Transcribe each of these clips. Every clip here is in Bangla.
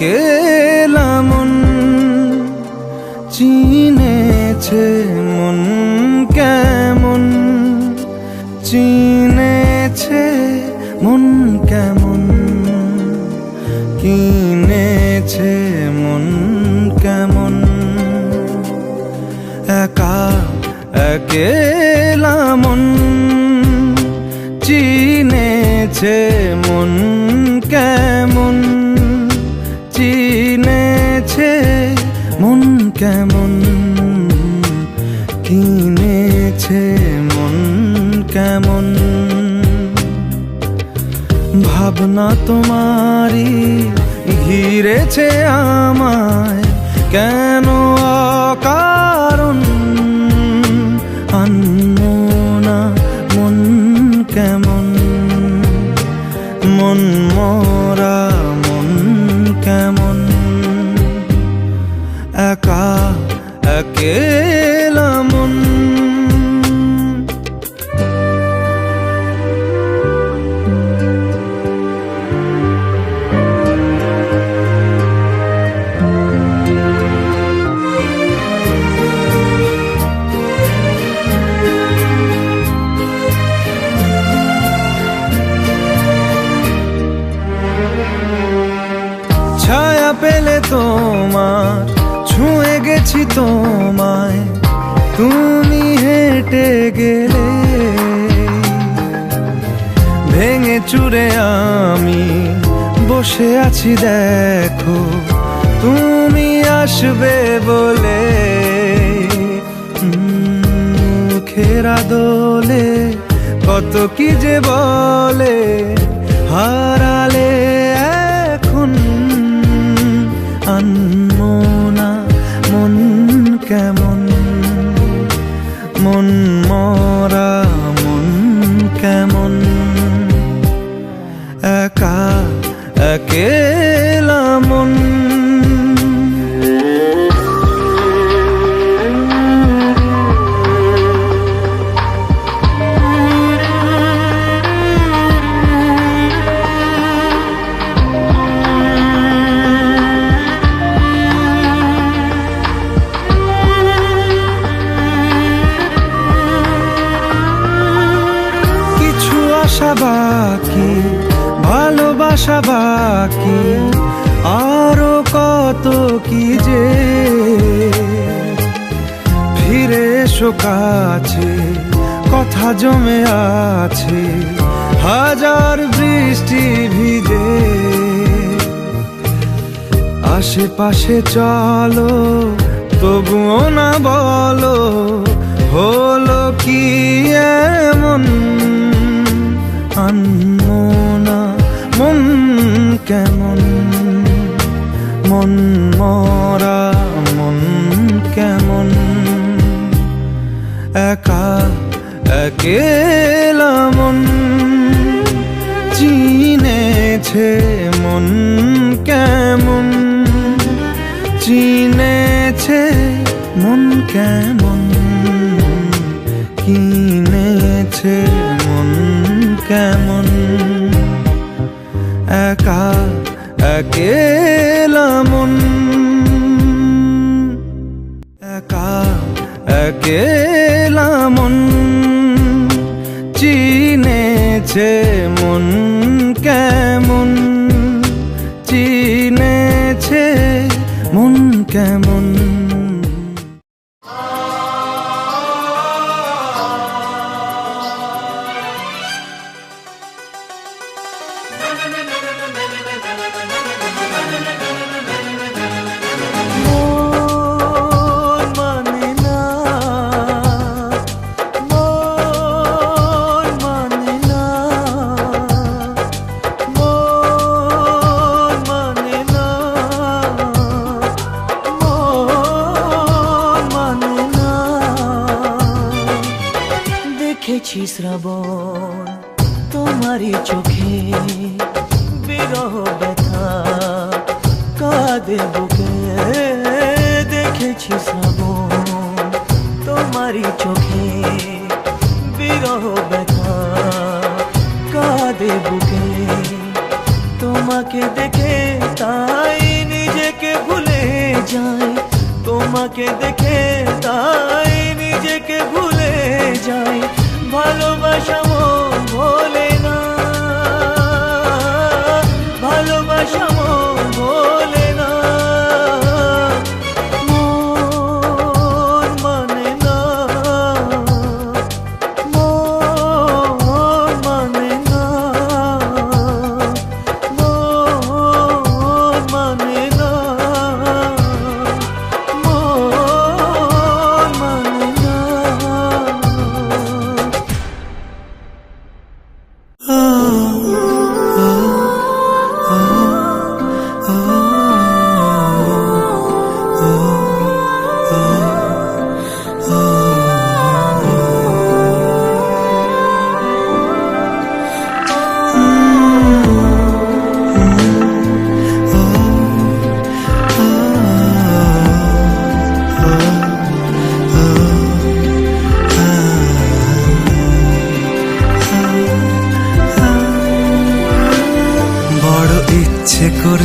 কেলামন চিনেছে মন কেমন চিনেছে মন কেমন কিনেছে মন কেমন। একা একেলা চিনেছে না তোমারি ঘিরেছে আমায়। কেন এসো কাছে, কথা জমে আছে, হাজার বৃষ্টি ভিজে। আশেপাশে চলো, তবুও না বলো, হলো কি এমন? আনমনা মন কেমন? মন মরা একা একেলা মন চিনেছে মন কেমন? চিনেছে মন কেমন? কিনেছে মন কেমন? একা একে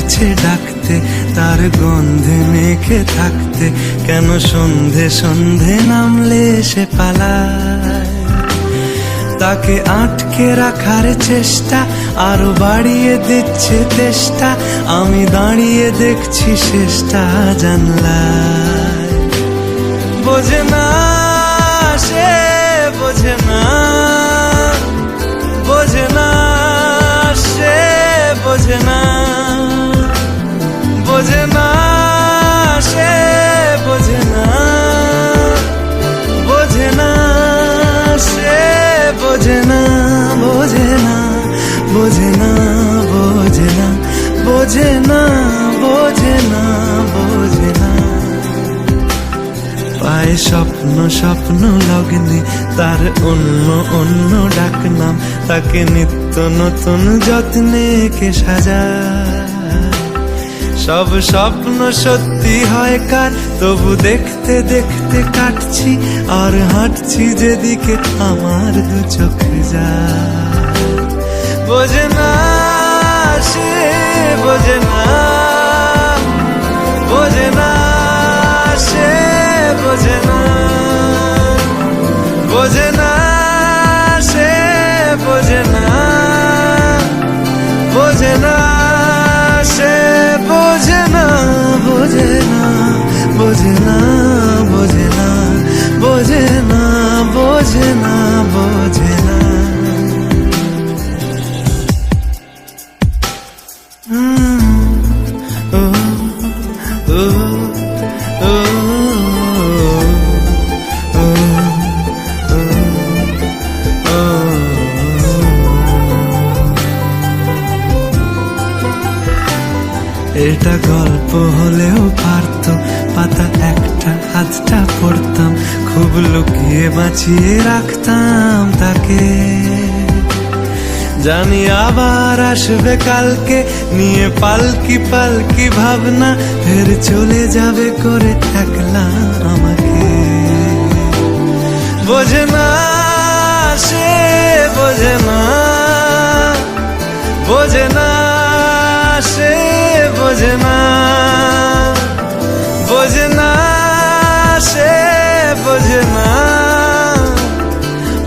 করছে ডাকতে, তার গন্ধে মেখে থাকতে, কেন সন্ধে সন্ধে নামলে সে পালায়? তাকে আটকে রাখার চেষ্টা, আরও বাড়িয়ে দিচ্ছে চেষ্টা আমি দাঁড়িয়ে দেখছি শেষটা জানলায়। বোঝে না সে, বোঝে না বোঝে না সে, বোঝে না। বোঝে না, সে বোঝে না। বোঝে না, সে বোঝে না বোঝে না বোঝে না বোঝে না বোঝে না বোঝে না বোঝে না। পায় স্বপ্ন স্বপ্ন লগ্নে, তার অন্য অন্য ডাক নাম তাকে নিত্য নতুন যত্নে কে সাজায়। সব স্বপ্ন সত্যি হয় কার? তবু দেখতে দেখতে কাটছি আর হাঁটছি যেদিকে আমার দু চোখ যা বোঝে না সে, বোঝে না বোঝে না সে, বোঝে না বোঝে না বোঝে না বাঁচিয়ে রাখতাম তাকে। জানি আবার আসবে কালকে, নিয়ে পালকি পালকি ভাবনা, ফের চলে যাবে করে একলা আমাকে। বোঝে না সে, বোঝে না বোঝে না সে, বোঝে না বোঝে না সে, বোঝে না।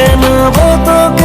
de nuevo.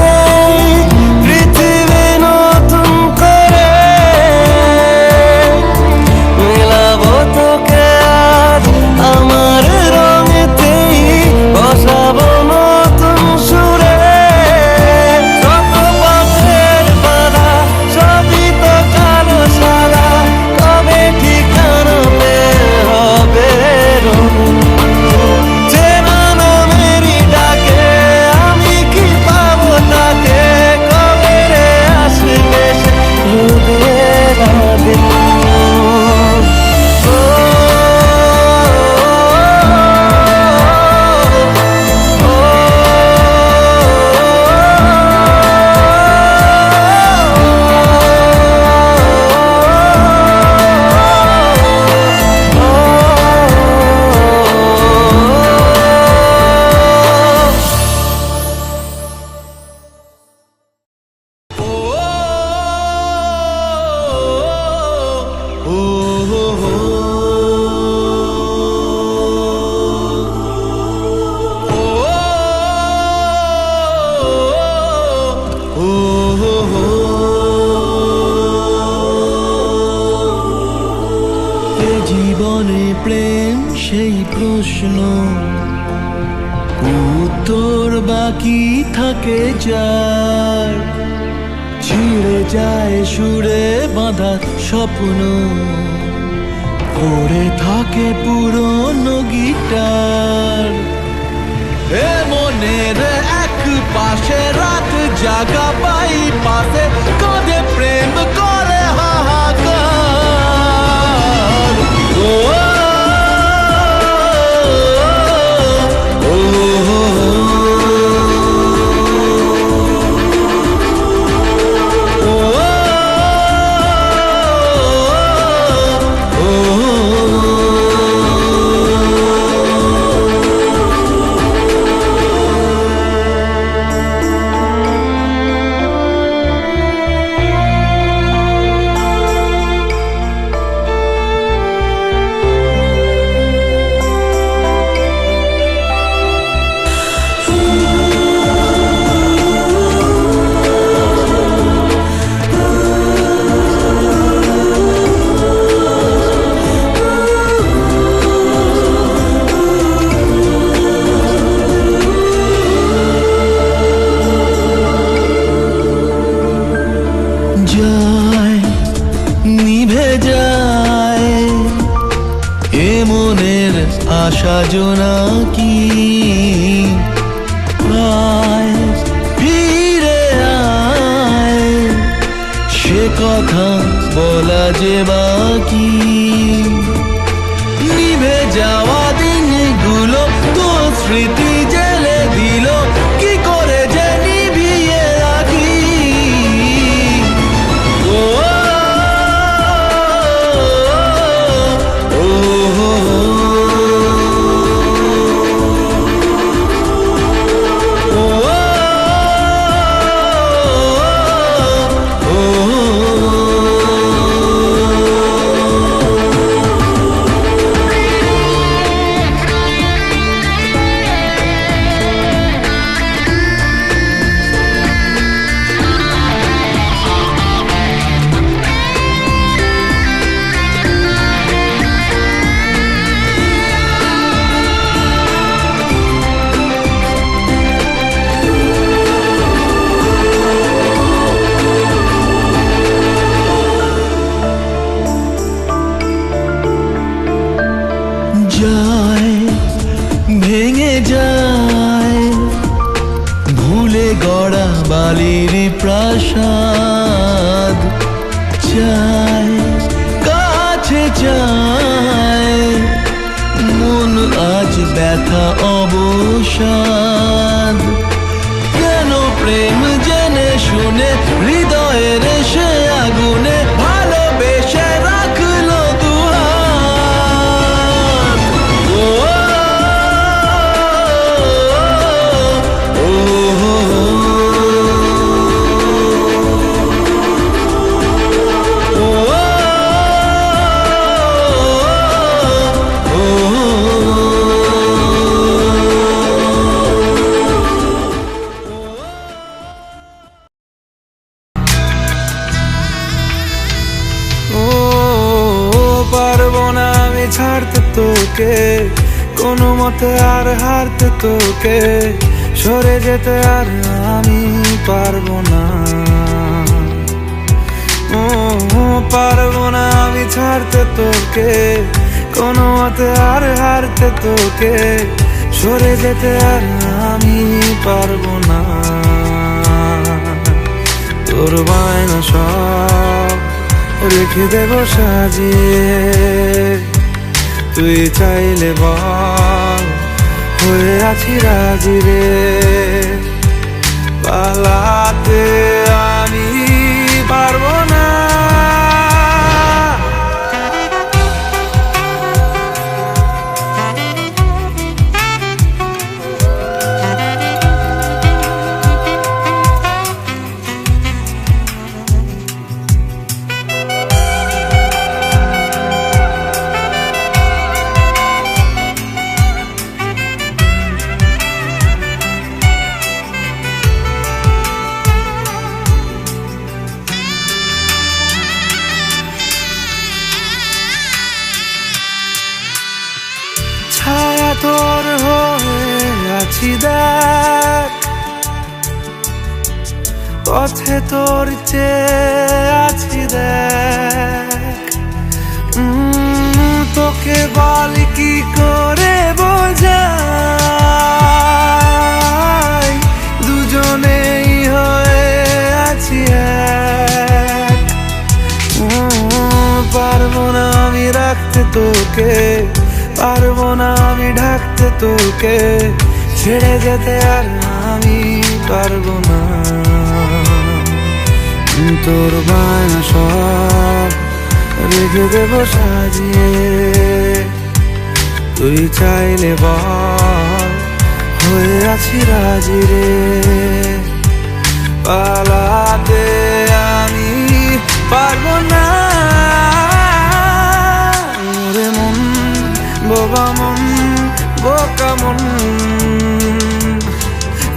এখনও পড়ে থাকে পুরনো গিটার। এ মনের এক পাশে রাত জাগা পাই, পাশে কাঁদে প্রেম কর ты আশা তোকে সরে যেতে আর আমি পারব না। পারব না আমি ছাড়তে তোকে, কোনো মতে আর হারতে তোকে, সরে যেতে আর আমি পারব না। তোর বায়না সব রেখে দেব সাজিয়ে, তুই চাইলে বল হয়ে আছি রাজি রে পালাতে তোর হয়ে আছি দেখ। পথে তোর চেয়ে আছি দেখ। তোকে বল কি করে বোঝাই? দুজনেই হয়ে আছি পারব না আমি রাখতে তোকে। পারব না আমি ঢাকতে তোকে। ছেড়ে যেতে আর আমি পারব না। তোর বায়না সব রেখে দেব সাজিয়ে। তুই চাইলে বল, হয়ে আছি রাজি রে। পালাতে আমি পারব না।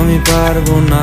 আমি পারব না।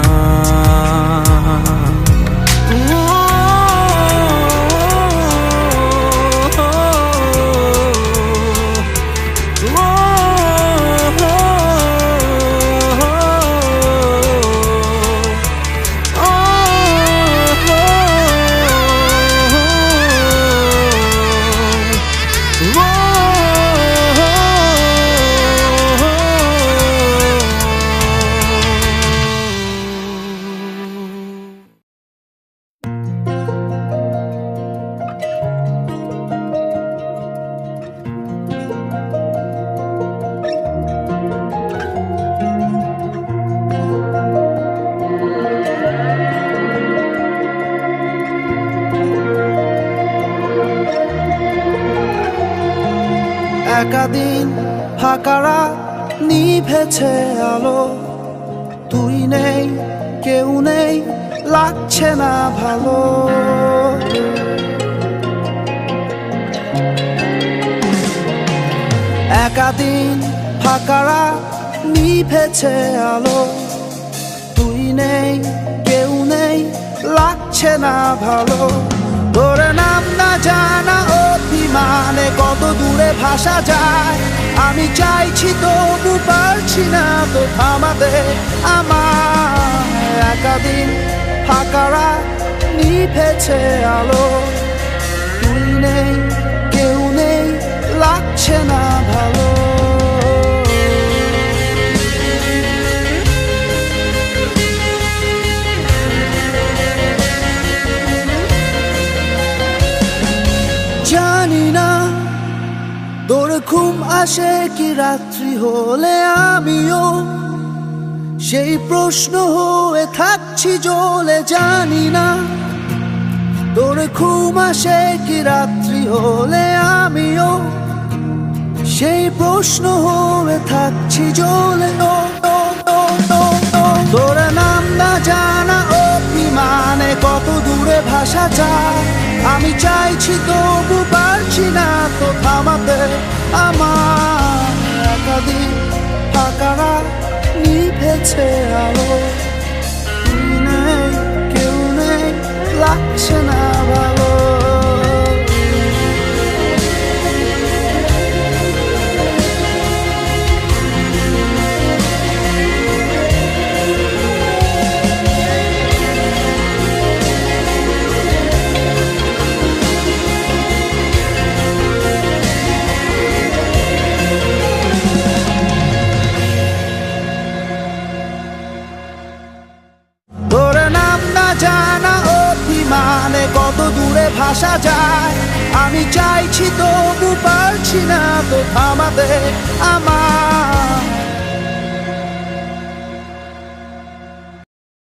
একাদিন ফাঁকারা নিভেছে আলো। তুই নেই, কেউ নেই, লাগছে না ভালো। একাদিন ফাঁকারা নিভেছে আলো। তুই নেই, কেউ নেই, লাগছে না ভালো। তোর নাম না জানা অভিমানে কত দূরে ভাসা যায়। আমি চাইছি তবু পারছি না তো থামাতে আমার একাদিন ফাঁকারা নিভেছে আলো। তুই নেই, কেউ নেই, লাগছে না ভালো। আসে কি রাত্রি হলে আমিও সেই প্রশ্ন হয়ে থাকছি জ্বলে জানি না। তোর ঘুম আসে কি রাত্রি হলে আমিও সেই প্রশ্ন হয়ে থাকছি ও। তোর নাম না জানা অভিমানে কত দূরে ভাষা যায় আমি চাইছি তবু পারছি না তো থামাতে। আমার একাদিন আকারা নিভেছে আলো। নেই কেউ নেই লাগছে না ভালো। দূরে ভাসা যায়। আমি চাইছি তবু পারছি না তো থামাতে আমার।